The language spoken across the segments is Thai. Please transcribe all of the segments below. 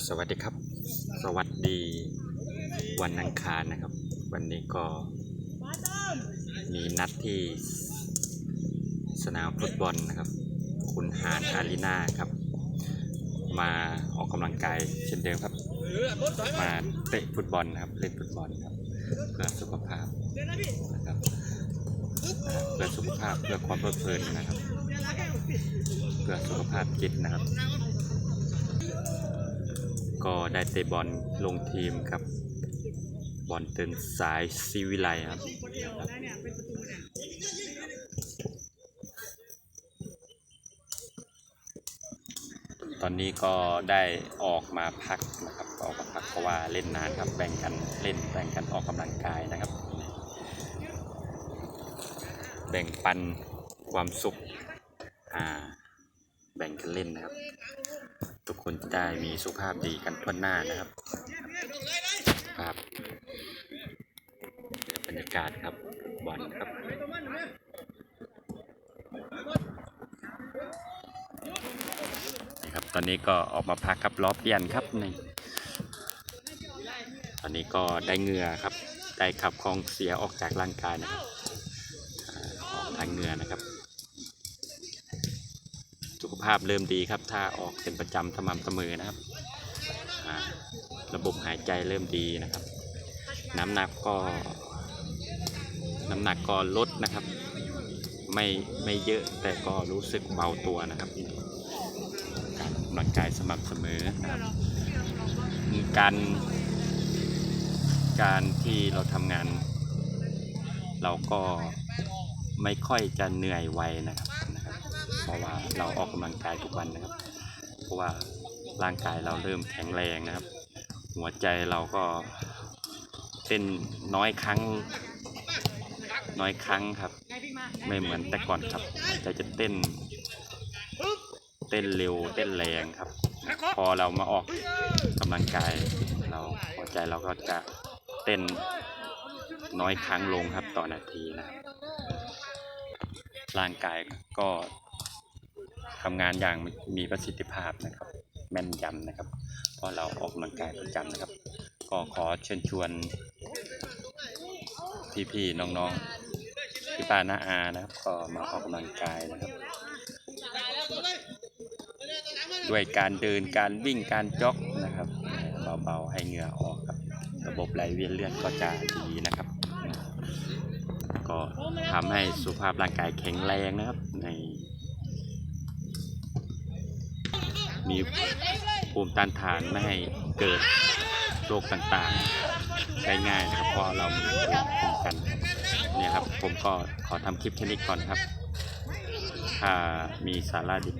สวัสดีครับ สวัสดีวันอังคารนะครับ วันนี้ก็มีนัดที่สนามฟุตบอลนะครับ คุณหานอารีนาครับ มาออกกำลังกายเช่นเดิมครับ มาเตะฟุตบอลนะครับเล่นฟุตบอลครับ เพื่อสุขภาพนะครับเพื่อสุขภาพเพื่อความเพลิดเพลินนะครับ เพื่อสุขภาพจิตนะครับ ก็ได้เตะบอลลงทีมกับ บอลเตินสายซีวิไลครับตอนนี้ก็ได้ออกมาพักนะครับออกมาพักเพราะว่าเล่นนานครับแบ่งกันเล่นแบ่งกันออกกำลังกายนะครับ แบ่งปันความสุขอ่าแบ่งกันเล่นนะครับ คนจะได้มีสุขภาพดีกันทั่วหน้านะครับครับบรรยากาศครับบอลครับนี่ครับ ตอนนี้ก็ออกมาพักครับล้อเปลี่ยนครับนี่ตอนนี้ก็ได้เหงื่อครับได้ขับของเสียออกจากร่างกายนะครับอออกทางเหงื่อนะครับ ภาพเริ่มดีครับ ถ้าออกเป็นประจำสม่ำเสมอนะครับ ระบบหายใจเริ่มดีนะครับ น้ำหนักก็น้ำหนักก็ลดนะครับ ไม่ไม่เยอะแต่ก็รู้สึกเบาตัวนะครับ การออกกำลังกายสม่ำเสมอนะครับการการที่เราทำงาน เราก็ไม่ค่อยจะเหนื่อยไวนะครับ เพราะว่าเราออกกำลังกายทุกวันนะครับ เพราะว่าร่างกายเราเริ่มแข็งแรงนะครับ หัวใจเราก็เต้นน้อยครั้ง น้อยครั้งครับ ไม่เหมือนแต่ก่อนครับใจจะเต้น เต้นเร็วเต้นแรงครับ พอเรามาออกกำลังกาย เราหัวใจเราก็จะเต้นน้อยครั้งลงครับต่อนาทีนะครับร่างกายก็ ทำงานอย่างมีประสิทธิภาพนะครับ แม่นยำนะครับ เพราะเราออกกำลังกายประจำนะครับ ก็ขอเชิญชวน พี่ๆน้องๆพี่ป้าน้าอานะครับก็มาออกกำลังกายนะครับ ด้วยการเดินการวิ่งการจ็อกนะครับเบาๆให้เหงื่อออกครับ ระบบไหลเวียนเลือดก็จะดีนะครับ ก็ทำให้สุขภาพร่างกายแข็งแรงนะครับใน มีภูมิต้านทานไม่ให้เกิดโรคต่างๆได้ง่ายนะครับเพราะเรามีภูมิคุ้มกันเนี่ยครับผมก็ขอทำคลิปแค่นี้ก่อนครับ ถ้ามีสาระดี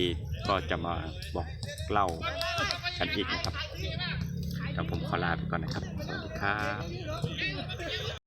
ดีๆก็จะมาบอกเล่ากันอีกนะครับครับผมขอลาไปก่อนนะครับ สวัสดีครับ